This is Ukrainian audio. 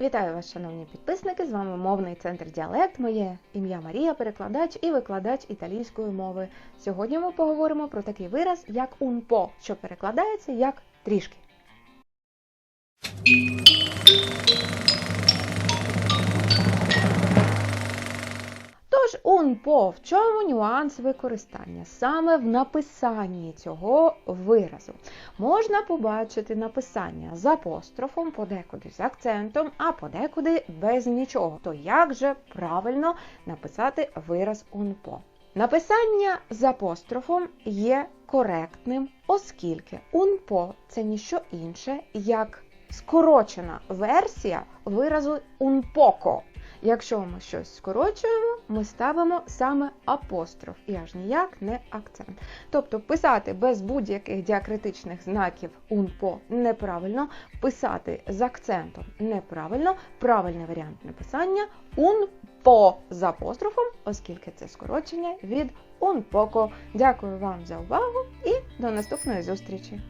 Вітаю вас, шановні підписники! З вами мовний центр Діалект. Моє ім'я Марія, перекладач і викладач італійської мови. Сьогодні ми поговоримо про такий вираз, як un po, що перекладається як трішки. Po, в чому нюанс використання? Саме в написанні цього виразу. Можна побачити написання з апострофом, подекуди з акцентом, а подекуди без нічого. То як же правильно написати вираз po? Написання з апострофом є коректним, оскільки po – це ніщо інше, як скорочена версія виразу poco. Якщо ми щось скорочуємо, ми ставимо саме апостроф і аж ніяк не акцент. Тобто писати без будь-яких діакритичних знаків un-po неправильно, писати з акцентом неправильно, правильний варіант написання un-po з апострофом, оскільки це скорочення від poco. Дякую вам за увагу і до наступної зустрічі!